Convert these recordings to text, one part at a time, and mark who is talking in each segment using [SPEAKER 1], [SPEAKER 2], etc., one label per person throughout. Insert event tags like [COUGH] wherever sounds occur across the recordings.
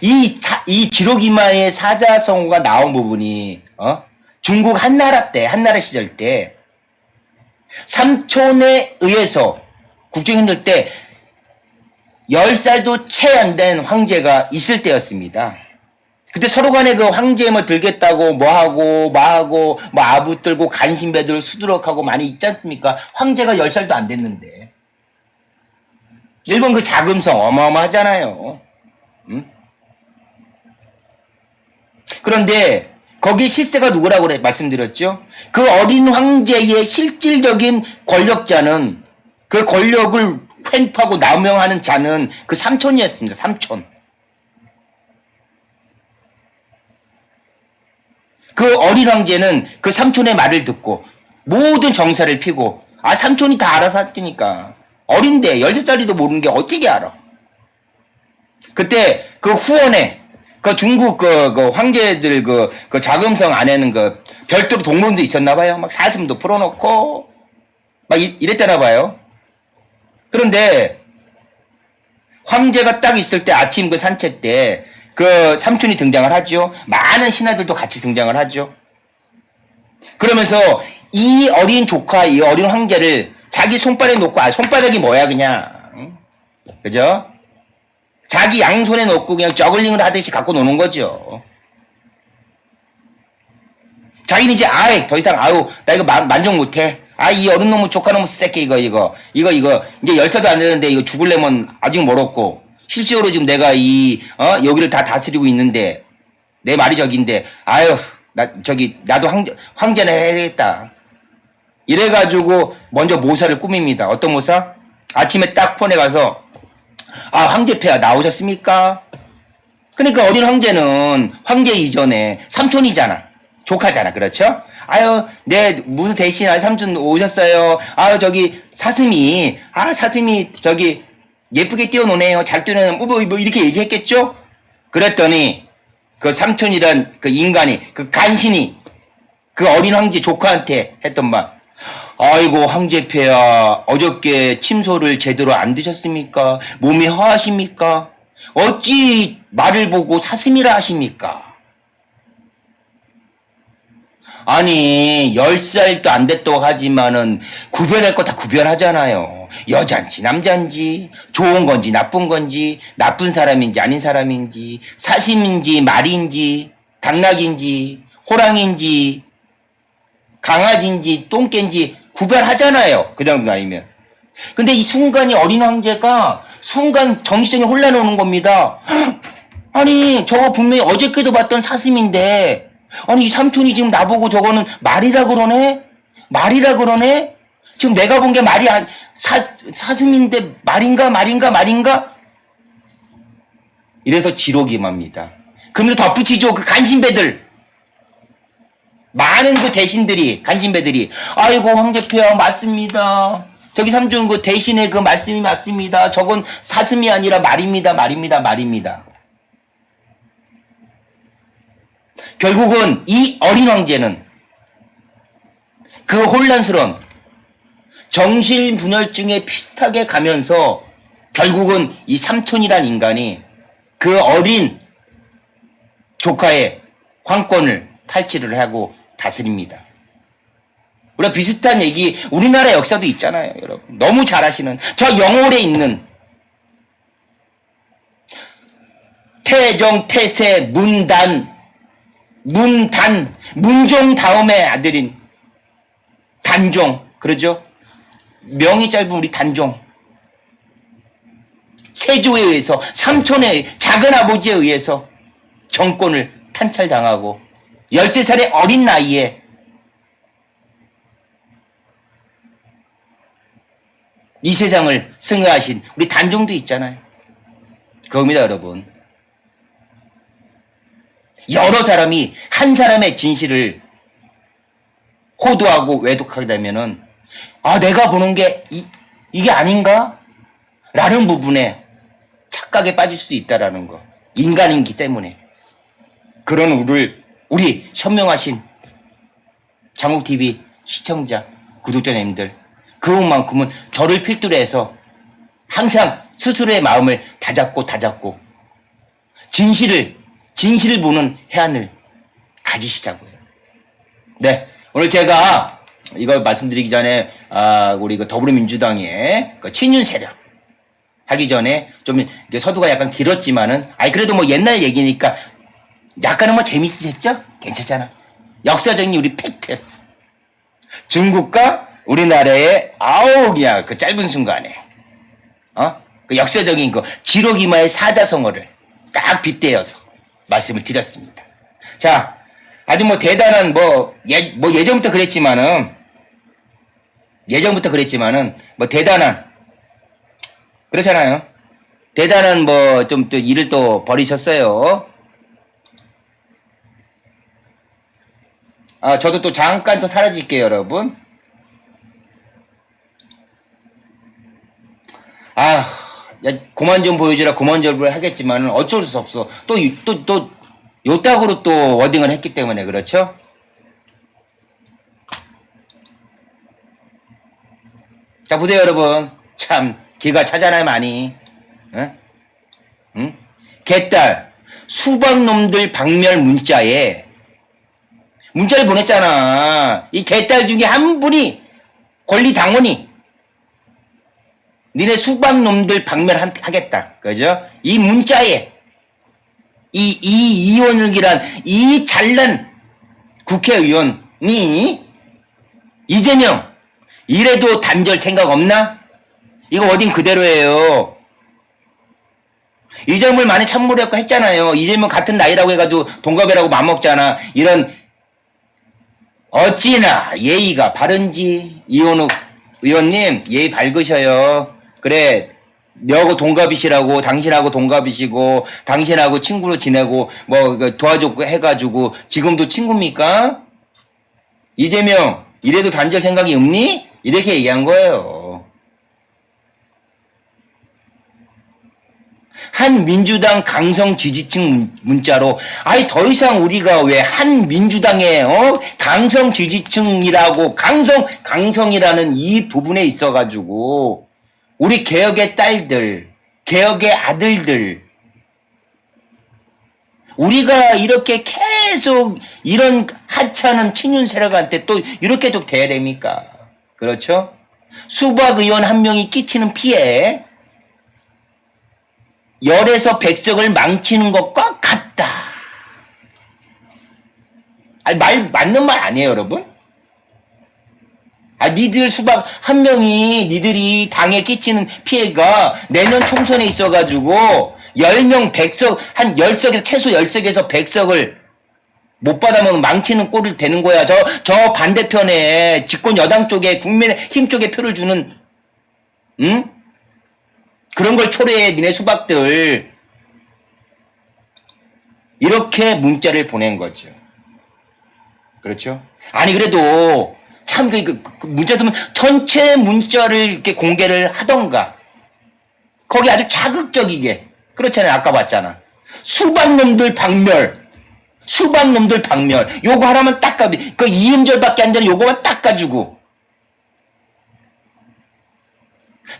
[SPEAKER 1] 이, 사, 이 지록이마의 사자성어가 나온 부분이, 어? 중국 한나라 때, 한나라 시절 때, 삼촌에 의해서 국정이 힘들 때, 열 살도 채 안 된 황제가 있을 때였습니다. 그때 서로 간에 그 황제 뭐 들겠다고 뭐 하고 뭐 하고 뭐 아부 들고 간신배들 수두룩하고 많이 있지 않습니까? 황제가 열 살도 안 됐는데. 일본 그 자금성 어마어마하잖아요. 응? 그런데 거기 실세가 누구라고 말씀드렸죠? 그 어린 황제의 실질적인 권력자는 그 권력을 횡포하고 남용하는 자는 그 삼촌이었습니다. 삼촌. 그 어린 황제는 그 삼촌의 말을 듣고 모든 정사를 피고 아 삼촌이 다 알아서 하니까 어린데 13살이도 모르는 게 어떻게 알아? 그때 그 후원에 그 중국 그, 그 황제들 그, 그 자금성 안에는 그 별도로 동문도 있었나 봐요. 막 사슴도 풀어놓고 막 이, 이랬다나 봐요. 그런데 황제가 딱 있을 때 아침 그 산책 때 그 삼촌이 등장을 하죠. 많은 신하들도 같이 등장을 하죠. 그러면서 이 어린 조카, 이 어린 황제를 자기 손발에 놓고, 아, 손바닥이 뭐야, 그냥. 응? 그죠? 자기 양손에 놓고 그냥 저글링을 하듯이 갖고 노는 거죠. 자기는 이제, 아이, 더 이상, 아유, 나 이거 만, 만족 못해. 아, 이 어른 놈의 조카 놈의 새끼, 이거, 이거. 이거, 이거. 이제 열사도 안 되는데, 이거 죽을려면 아직 멀었고. 실제로 지금 내가 이, 어, 여기를 다 다스리고 있는데, 내 말이 저긴데, 아유, 나, 저기, 나도 황제, 황제나 해야겠다. 이래가지고, 먼저 모사를 꾸밉니다. 어떤 모사? 아침에 딱 폰에 가서, 아, 황제폐하 나오셨습니까? 그러니까 어린 황제는 황제 이전에 삼촌이잖아. 조카잖아. 그렇죠? 아유, 네, 무슨 대신, 아, 삼촌 오셨어요. 아유, 저기, 사슴이, 아, 사슴이, 저기, 예쁘게 뛰어노네요. 잘 뛰어노네요. 뭐, 뭐, 뭐 이렇게 얘기했겠죠? 그랬더니, 그 삼촌이란 그 인간이, 그 간신이, 그 어린 황제 조카한테 했던 말. 아이고, 황제폐야, 어저께 침소를 제대로 안 드셨습니까? 몸이 허하십니까? 어찌 말을 보고 사슴이라 하십니까? 아니, 열 살도 안 됐다고 하지만은 구별할 거 다 구별하잖아요. 여잔지 남잔지, 좋은 건지 나쁜 건지, 나쁜 사람인지 아닌 사람인지, 사심인지 말인지, 당나귀인지, 호랑인지, 강아지인지 똥개인지 구별하잖아요. 그 정도 아니면. 근데 이 순간이 어린 황제가 순간 정신적인 혼란이 오는 겁니다. [GASPS] 아니, 저거 분명히 어저께도 봤던 사슴인데, 아니, 이 삼촌이 지금 나보고 저거는 말이라 그러네? 말이라 그러네? 지금 내가 본 게 말이 안, 사, 사슴인데 말인가, 말인가, 말인가? 이래서 지록임합니다. 그러면서 덧붙이죠. 그 간신배들. 많은 그 대신들이, 간신배들이, 아이고, 황제폐하, 맞습니다. 저기 삼촌 그 대신에 그 말씀이 맞습니다. 저건 사슴이 아니라 말입니다, 말입니다, 말입니다. 결국은 이 어린 황제는 그 혼란스러운 정신 분열증에 비슷하게 가면서 결국은 이 삼촌이란 인간이 그 어린 조카의 황권을 탈취를 하고 다스립니다. 우리가 비슷한 얘기 우리나라 역사도 있잖아요, 여러분. 너무 잘 아시는 저 영월에 있는 태정, 태세, 문단, 문단, 문종 다음의 아들인 단종, 그러죠? 명이 짧은 우리 단종. 세조에 의해서, 삼촌의 작은 아버지에 의해서 정권을 탄찰당하고 13살의 어린 나이에 이 세상을 승하하신 우리 단종도 있잖아요. 그겁니다, 여러분. 여러 사람이 한 사람의 진실을 호도하고 외독하게 되면은 아 내가 보는 게 이, 이게 아닌가? 라는 부분에 착각에 빠질 수 있다라는 거. 인간이기 때문에. 그런 우리를 우리 현명하신 장욱TV 시청자, 구독자님들 그것만큼은 저를 필두로 해서 항상 스스로의 마음을 다잡고 다잡고 진실을, 진실을 보는 해안을 가지시자고요. 네. 오늘 제가 이걸 말씀드리기 전에, 아, 우리 그 더불어민주당의 그 친윤 세력 하기 전에 좀 서두가 약간 길었지만은, 아이, 그래도 뭐 옛날 얘기니까 약간은 뭐 재밌으셨죠? 괜찮잖아. 역사적인 우리 팩트. 중국과 우리나라의 그냥 그 짧은 순간에, 어? 그 역사적인 그 지로기마의 사자성어를 딱 빗대어서 말씀을 드렸습니다. 자, 아주 뭐 대단한 뭐, 예, 뭐 예전부터 그랬지만은, 예전부터 그랬지만은, 뭐 대단한, 그렇잖아요. 대단한 뭐 좀 또 일을 또 벌이셨어요. 아, 저도 또 잠깐 더 사라질게요, 여러분. 아, 야, 그만 좀 보여주라, 그만 좀 하겠지만은 어쩔 수 없어. 또, 이- 또, 또, 요따구로 또 워딩을 했기 때문에, 그렇죠? 자, 보세요, 여러분. 참, 기가 차잖아요, 많이. 응? 응? 개딸, 수박놈들 박멸 문자에 문자를 보냈잖아. 이 개딸 중에 한 분이 권리 당원이 니네 수박놈들 박멸하겠다. 그죠? 이 문자에 이, 이 이원욱이란 이 잘난 국회의원이 이재명 이래도 단절 생각 없나? 이거 어딘 그대로예요. 이재명을 많이 참모했고 했잖아요. 이재명 같은 나이라고 해가지고 동갑이라고 맘먹잖아. 이런 어찌나 예의가 바른지 이원욱 의원님 예의 밝으셔요. 그래 너하고 동갑이시라고 당신하고 동갑이시고 당신하고 친구로 지내고 뭐그 도와줬고 해가지고 지금도 친구입니까? 이재명 이래도 단절 생각이 없니? 이렇게 얘기한 거예요. 한 민주당 강성 지지층 문- 문자로 아니 더 이상 우리가 왜 한 민주당의 어? 강성 지지층이라고 강성 강성이라는 이 부분에 있어 가지고 우리 개혁의 딸들 개혁의 아들들 우리가 이렇게 계속 이런 하찮은 친윤 세력한테 또 이렇게 또 돼야 됩니까? 그렇죠? 수박 의원 한 명이 끼치는 피해 열에서 백석을 망치는 것과 같다. 아니, 말, 맞는 말 아니에요, 여러분? 아, 니들 수박 한 명이 니들이 당에 끼치는 피해가 내년 총선에 있어가지고 10명 100석, 한 10석에서, 최소 10석에서 100석을 못 받아먹으면 망치는 꼴을 되는 거야. 저, 저 반대편에 집권 여당 쪽에 국민의 힘 쪽에 표를 주는, 응? 그런 걸 초래해, 니네 수박들. 이렇게 문자를 보낸 거죠. 그렇죠? 아니, 그래도, 참, 그, 그, 그 문자 쓰면 전체 문자를 이렇게 공개를 하던가. 거기 아주 자극적이게. 그렇잖아요. 아까 봤잖아. 수박 놈들 박멸. 수박 놈들 박멸. 요거 하나만 닦아도, 그 이음절밖에 안 되는 요거만 닦아주고.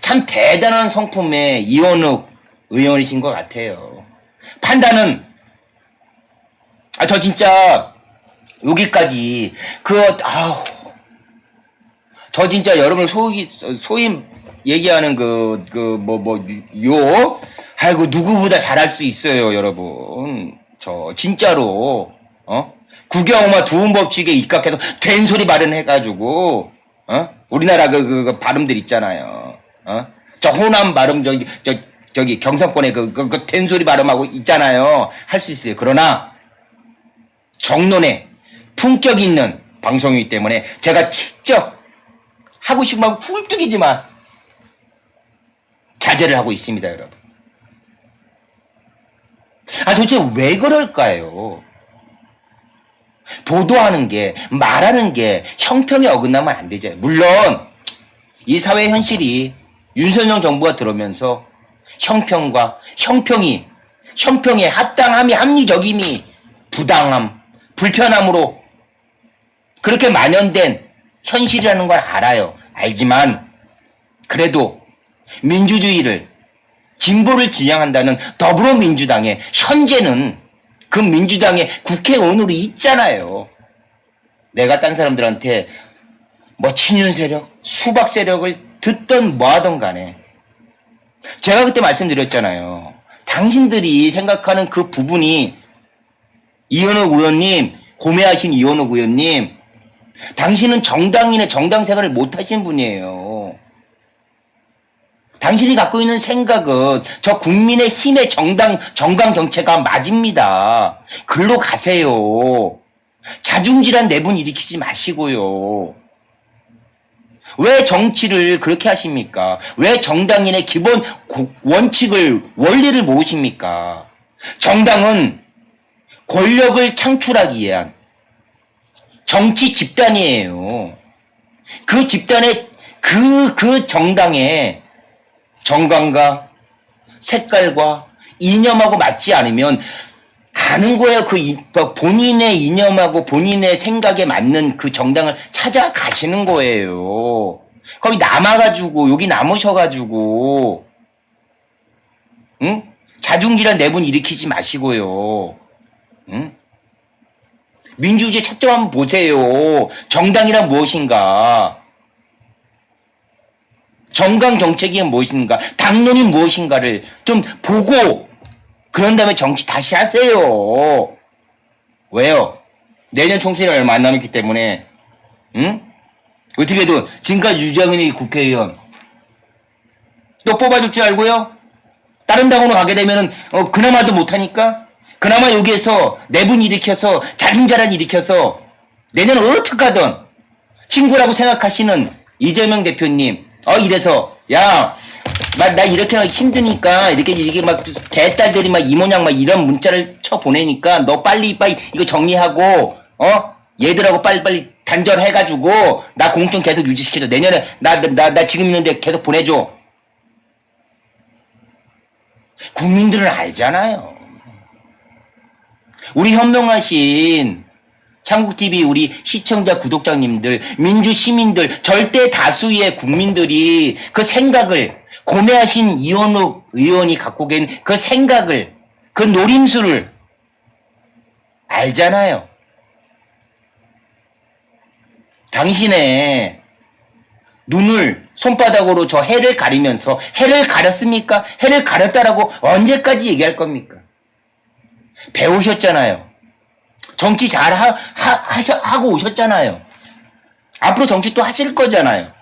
[SPEAKER 1] 참 대단한 성품의 이원욱 의원이신 것 같아요. 판단은 아 저 진짜 여기까지 그 아우. 저 진짜 여러분 소위 소위 얘기하는 그 그 뭐 뭐 요 아이고 누구보다 잘할 수 있어요 여러분. 저 진짜로 어? 국영마 두음 법칙에 입각해서 된 소리 발음해가지고 어? 우리나라 그, 그, 그 발음들 있잖아요 어 저 호남 발음 저기 저 저기 경상권에 그그 그, 된소리 발음하고 있잖아요 할 수 있어요 그러나 정론에 품격 있는 방송이기 때문에 제가 직접 하고 싶으면 굴뚝이지만 자제를 하고 있습니다, 여러분. 아, 도대체 왜 그럴까요? 보도하는 게, 말하는 게 형평에 어긋나면 안 되죠. 물론, 이 사회 현실이 윤석열 정부가 들어오면서 형평과 형평이, 형평의 합당함이 합리적임이 부당함, 불편함으로 그렇게 만연된 현실이라는 걸 알아요. 알지만 그래도 민주주의를 진보를 지향한다는 더불어민주당의 현재는 그 민주당의 국회의원으로 있잖아요. 내가 딴 사람들한테 뭐 친윤 세력, 수박 세력을 듣던 뭐하던 간에 제가 그때 말씀드렸잖아요. 당신들이 생각하는 그 부분이 이현욱 의원님, 고매하신 이현욱 의원님, 당신은 정당인의 정당 생활을 못 하신 분이에요. 당신이 갖고 있는 생각은 저 국민의 힘의 정당, 정강 정체가 맞습니다. 글로 가세요. 자중질환 내분 일으키지 마시고요. 왜 정치를 그렇게 하십니까? 왜 정당인의 기본 고- 원칙을, 원리를 모으십니까? 정당은 권력을 창출하기 위한 정치 집단이에요. 그 집단의 그, 그 정당의 정강과 색깔과 이념하고 맞지 않으면 가는 거예요. 그 이- 그 본인의 이념하고 본인의 생각에 맞는 그 정당을 찾아가시는 거예요. 거기 남아가지고, 여기 남으셔가지고, 응? 자중질환 내분 일으키지 마시고요. 응? 민주주의 차점 한번 보세요. 정당이란 무엇인가? 정강 정책이 무엇인가? 당론이 무엇인가를 좀 보고 그런 다음에 정치 다시 하세요. 왜요? 내년 총선이 얼마 안 남았기 때문에 응? 어떻게든 지금까지 유정은이 국회의원 또 뽑아줄 줄 알고요? 다른 당으로 가게 되면은 어, 그나마도 못하니까 그나마 여기에서 내분 일으켜서 자중자란 일으켜서 내년 어떡하든 친구라고 생각하시는 이재명 대표님 어 이래서 야 나, 나 이렇게 막 힘드니까 이렇게 이렇게 막 개딸들이 막 이모냥 막 이런 문자를 쳐 보내니까 너 빨리 빨리 이거 정리하고 어? 얘들하고 빨리 빨리 단절해가지고 나 공천 계속 유지시켜줘. 내년에 나 나 나 지금 있는데 계속 보내줘. 국민들은 알잖아요. 우리 현명하신 창국TV 우리 시청자 구독자님들, 민주 시민들, 절대 다수의 국민들이 그 생각을, 고매하신 이현욱 의원이 갖고 계신 그 생각을, 그 노림수를 알잖아요. 당신의 눈을 손바닥으로 저 해를 가리면서 해를 가렸습니까? 해를 가렸다라고 언제까지 얘기할 겁니까? 배우셨잖아요. 정치 잘 하, 하, 하셔, 하고 오셨잖아요. 앞으로 정치 또 하실 거잖아요.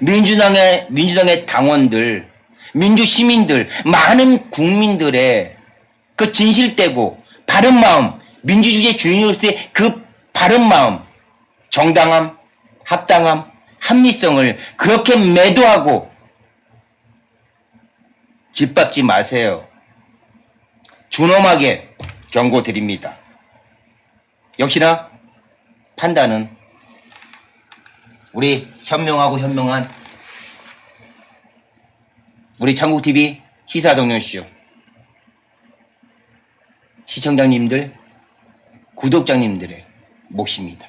[SPEAKER 1] 민주당의, 민주당의 당원들, 민주 시민들, 많은 국민들의 그 진실되고 바른 마음, 민주주의의 주인으로서의 그 바른 마음, 정당함, 합당함, 합리성을 그렇게 매도하고 짓밟지 마세요. 준엄하게 경고드립니다. 역시나 판단은 우리 현명하고 현명한 우리 창국TV 시사동료쇼 시청자님들, 구독자님들의 몫입니다.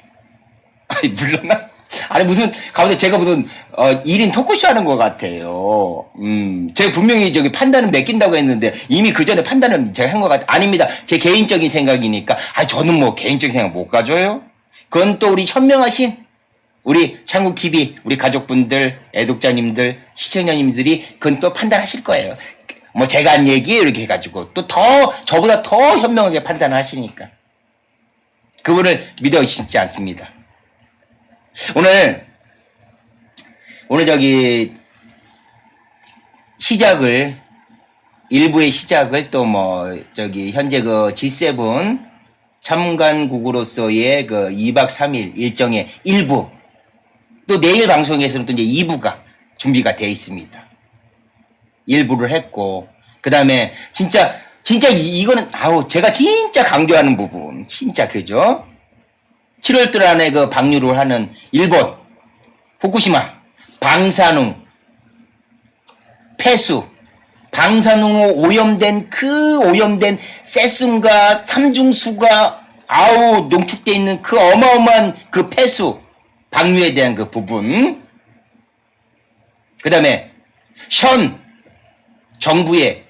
[SPEAKER 1] 아니, 물론, 아니, 무슨, 가보다 제가 무슨, 어, 1인 토크쇼 하는 것 같아요. 음, 제가 분명히 저기 판단을 맡긴다고 했는데, 이미 그 전에 판단을 제가 한 것 같, 아닙니다. 제 개인적인 생각이니까, 아, 저는 뭐 개인적인 생각 못 가져요? 그건 또 우리 현명하신, 우리 창국TV, 우리 가족분들, 애독자님들, 시청자님들이 그건 또 판단하실 거예요. 뭐 제가 한 얘기 이렇게 해가지고, 또 더, 저보다 더 현명하게 판단을 하시니까. 그분을 믿어 싶지 않습니다. 오늘 오늘 저기 시작을 일부의 시작을 또 뭐 저기 현재 그 G7 참관국으로서의 그 2박 3일 일정의 일부 또 내일 방송에서는 또 이제 2부가 준비가 돼 있습니다. 일부를 했고 그다음에 진짜 진짜 이, 이거는 아우 제가 진짜 강조하는 부분 진짜 그죠? 7월달 안에 그 방류를 하는 일본 후쿠시마 방사능 폐수 방사능으로 오염된 그 오염된 세슘과 삼중수가 아우 농축돼 있는 그 어마어마한 그 폐수 방류에 대한 그 부분. 그 다음에 현 정부의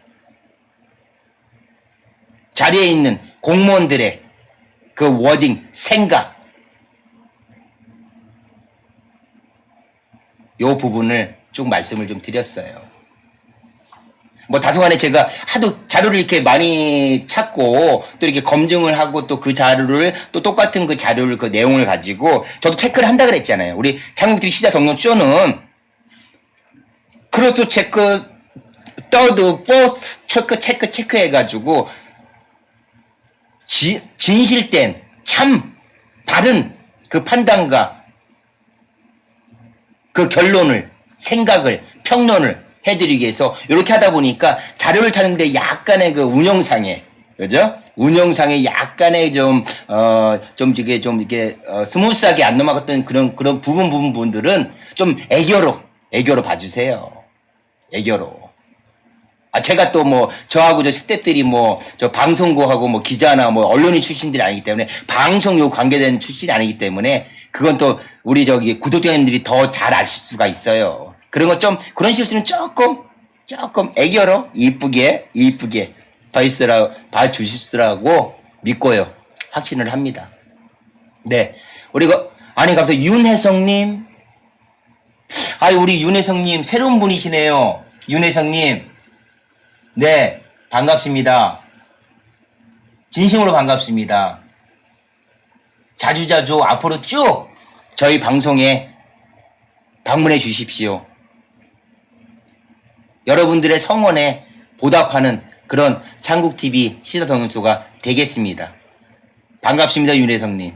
[SPEAKER 1] 자리에 있는 공무원들의 그 워딩, 생각, 요 부분을 쭉 말씀을 좀 드렸어요. 뭐 다소간에 제가 하도 자료를 이렇게 많이 찾고 또 이렇게 검증을 하고 또 그 자료를 또 똑같은 그 자료를 그 내용을 가지고 저도 체크를 한다 그랬잖아요. 우리 장국TV 시자 정론 쇼는 크로스 체크, 더드, 포스 체크 체크 체크 해가지고 지- 진실된 참 바른 그 판단과 그 결론을 생각을 평론을 해드리기 위해서 이렇게 하다 보니까 자료를 찾는데 약간의 그 운영상에 그죠? 운영상에 약간의 좀, 어, 좀, 이게 좀, 이게, 어, 스무스하게 안 넘어갔던 그런, 그런 부분, 부분, 분들은 좀 애교로, 애교로 봐주세요. 애교로. 아, 제가 또 뭐, 저하고 저 스태프들이 뭐, 저 방송국하고 뭐 기자나 뭐 언론인 출신들이 아니기 때문에, 방송요 관계된 출신이 아니기 때문에, 그건 또 우리 저기 구독자님들이 더 잘 아실 수가 있어요. 그런 것 좀, 그런 실수는 조금, 조금 애교로, 이쁘게, 이쁘게 봐주시라, 봐주시라고 믿고요. 확신을 합니다. 네. 우리가, 아니, 가서 윤혜성님, 아이, 우리 윤혜성님, 새로운 분이시네요. 윤혜성님. 네, 반갑습니다. 진심으로 반갑습니다. 자주자주 앞으로 쭉 저희 방송에 방문해 주십시오. 여러분들의 성원에 보답하는 그런 창국TV 시사동영소가 되겠습니다. 반갑습니다, 윤혜성님.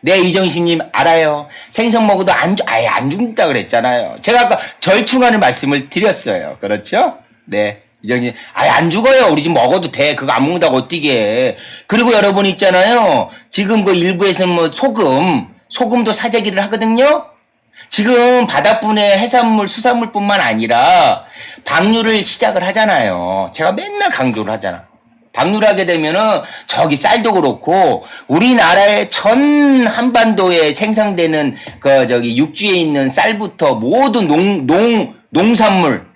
[SPEAKER 1] 네, 이정식님, 알아요. 생선 먹어도 안, 죽- 아예 안 죽는다 그랬잖아요. 제가 아까 절충하는 말씀을 드렸어요. 그렇죠? 네. 이정님, 아예 안 죽어요. 우리 집 먹어도 돼. 그거 안 먹는다고 어떻게 해. 그리고 여러분 있잖아요. 지금 그 일부에서는 뭐 소금, 소금도 사재기를 하거든요? 지금 바닷분의 해산물, 수산물뿐만 아니라 방류를 시작을 하잖아요. 제가 맨날 강조를 하잖아. 방류를 하게 되면은 저기 쌀도 그렇고 우리나라의 전 한반도에 생산되는 그 저기 육지에 있는 쌀부터 모든 농, 농, 농산물,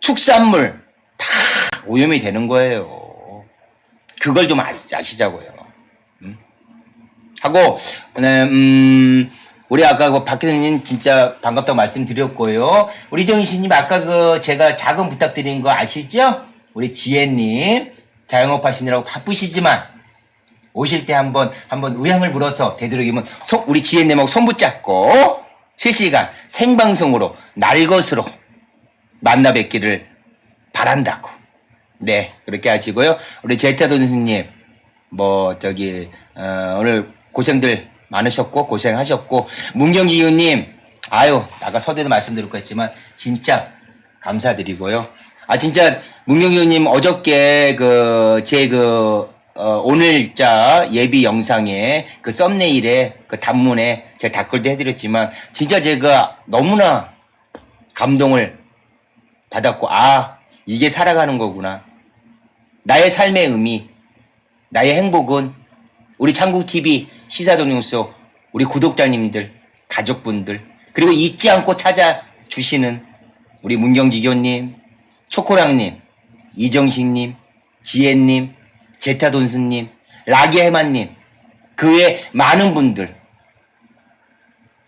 [SPEAKER 1] 축산물 다 오염이 되는 거예요. 그걸 좀 아시, 아시자고요. 음? 하고, 네, 음, 우리 아까 그 박혜선님 진짜 반갑다고 말씀드렸고요. 우리 정희씨님 아까 그 제가 자금 부탁드린 거 아시죠? 우리 지혜님 자영업 하시느라고 바쁘시지만 오실 때 한번 한번 의향을 물어서 되도록이면 손- 우리 지혜님하고 손 붙잡고 실시간 생방송으로 날 것으로 만나 뵙기를 바란다고. 네, 그렇게 하시고요. 우리 제타 선생님, 뭐, 저기, 어, 오늘 고생들 많으셨고, 고생하셨고, 문경기 의원님, 아유, 아까 서대도 말씀드렸고 했지만, 진짜 감사드리고요. 아, 진짜, 문경기 의원님 어저께 그, 제 그, 어, 오늘자 예비 영상에 그 썸네일에 그 단문에 제가 댓글도 해드렸지만, 진짜 제가 너무나 감동을 받았고, 아, 이게 살아가는 거구나. 나의 삶의 의미, 나의 행복은 우리 창국TV 시사동영소, 우리 구독자님들, 가족분들, 그리고 잊지 않고 찾아주시는 우리 문경지교님, 초코랑님, 이정식님, 지혜님, 제타돈스님, 라기해만님, 그 외 많은 분들,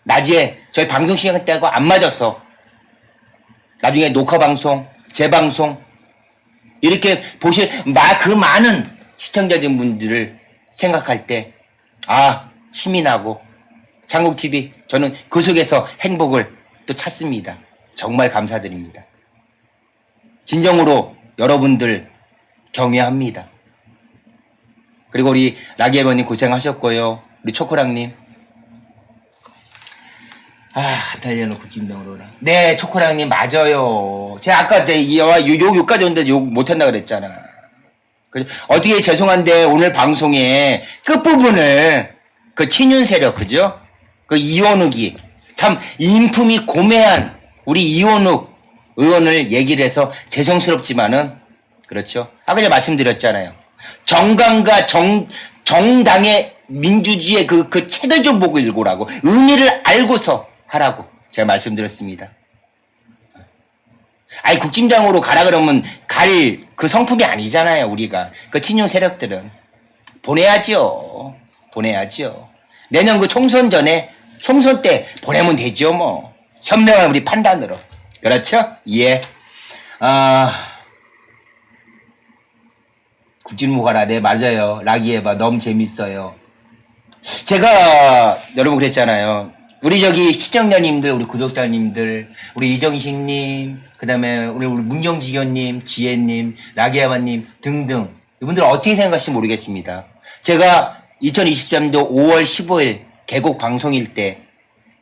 [SPEAKER 1] 낮에 저희 방송 시간 때하고 안 맞았어. 나중에 녹화 방송, 재방송 이렇게 보실 마, 그 많은 시청자진 분들을 생각할 때 아, 힘이 나고 장국 TV 저는 그 속에서 행복을 또 찾습니다. 정말 감사드립니다. 진정으로 여러분들 경외합니다. 그리고 우리 라기에버님 고생하셨고요. 우리 초코랑님 아, 달려놓고 김동으로라. 네, 초코랑님 맞아요. 제가 아까 내 이- 요, 요, 요까지 오는데 욕 못한다 그랬잖아. 그, 어떻게 죄송한데 오늘 방송에 끝부분을 그 친윤 세력, 그죠? 그 이원욱이 참 인품이 고매한 우리 이원욱 의원을 얘기를 해서 죄송스럽지만은 그렇죠. 아까 제가 말씀드렸잖아요. 정강과 정, 정당의 민주주의의 그, 그 책을 좀 보고 읽으라고. 의미를 알고서 하라고. 제가 말씀드렸습니다. 아니 국짐장으로 가라 그러면 갈 그 성품이 아니잖아요 우리가. 그 친윤 세력들은. 보내야죠. 보내야죠. 내년 그 총선 전에 총선 때 보내면 되죠 뭐. 현명한 우리 판단으로. 그렇죠? 예 아 국진무 가라. 네 맞아요. 라기해봐. 너무 재밌어요. 제가 여러분 그랬잖아요. 우리 저기 시청자님들, 우리 구독자님들, 우리 이정식님, 그 다음에 우리 우리 문경지교님, 지혜님, 라기아바님 등등 이분들 어떻게 생각하실지 모르겠습니다. 제가 2023년 5월 15일 개국 방송일 때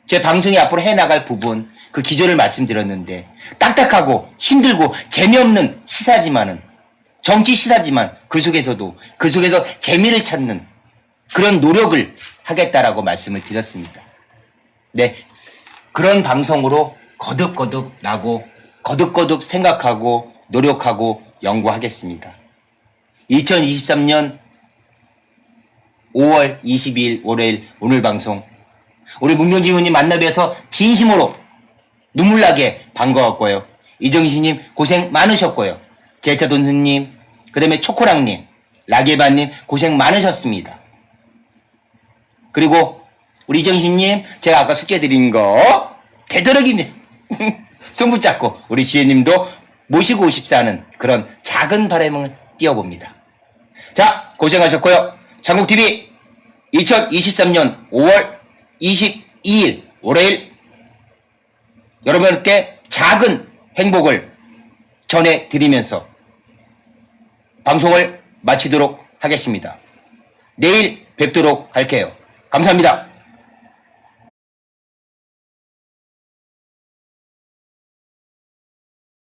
[SPEAKER 1] 제 방송이 앞으로 해 나갈 부분 그 기조를 말씀드렸는데 딱딱하고 힘들고 재미없는 시사지만은 정치 시사지만 그 속에서도 그 속에서 재미를 찾는 그런 노력을 하겠다라고 말씀을 드렸습니다. 네. 그런 방송으로 거듭거듭 나고 거듭거듭 생각하고 노력하고 연구하겠습니다. 2023년 5월 22일 월요일 오늘 방송 우리 문경지 의원님 만나 뵈서 진심으로 눈물나게 반가웠고요. 이정신님 고생 많으셨고요. 제차 돈스님, 그 다음에 초코랑님, 라게바님 고생 많으셨습니다. 그리고 우리 이정신님 제가 아까 숙제 드린 거 되도록이면 [LAUGHS] 손 붙잡고 우리 지혜님도 모시고 싶사는 그런 작은 바람을 띄워봅니다. 자 고생하셨고요. 장국TV 2023년 5월 22일 월요일 여러분께 작은 행복을 전해드리면서 방송을 마치도록 하겠습니다. 내일 뵙도록 할게요. 감사합니다.